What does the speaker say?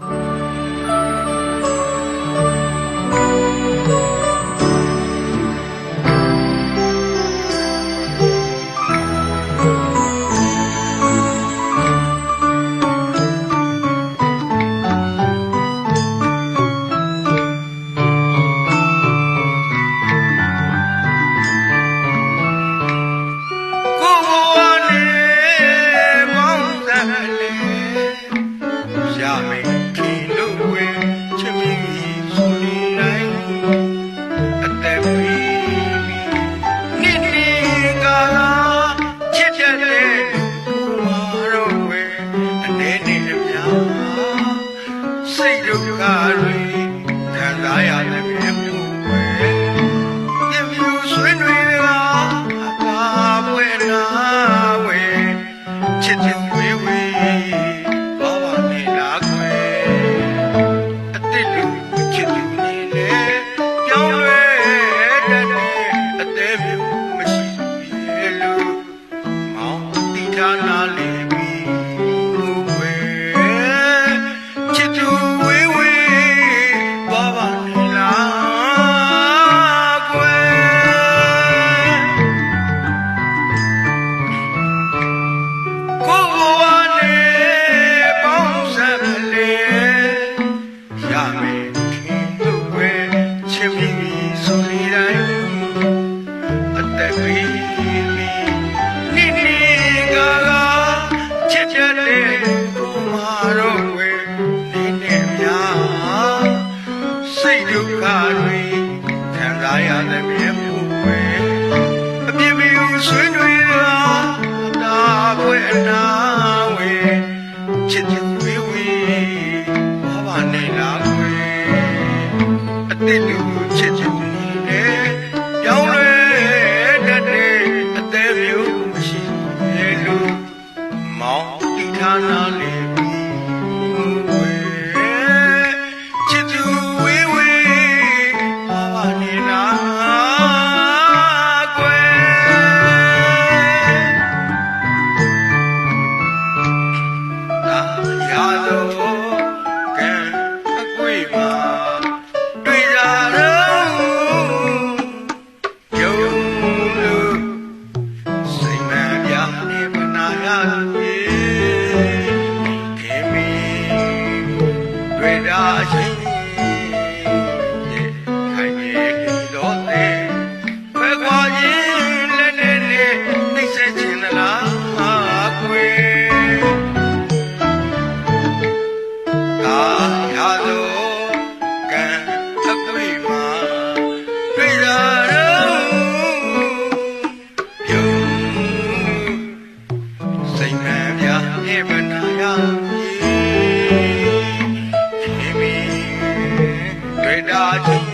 Oh. Can? ရမယ်ခင်တို့ွယ်ချစ်မိပြီဆိုနေတိုင်းအသက်ကြီးပြီနိနိကကချစ်ကြတဲ့ကိုမာတော့ွယ်နေနေများစိတ်ဒုက္ခတွေခံစားရသည် မောင်ဒီခါနာလေ Radha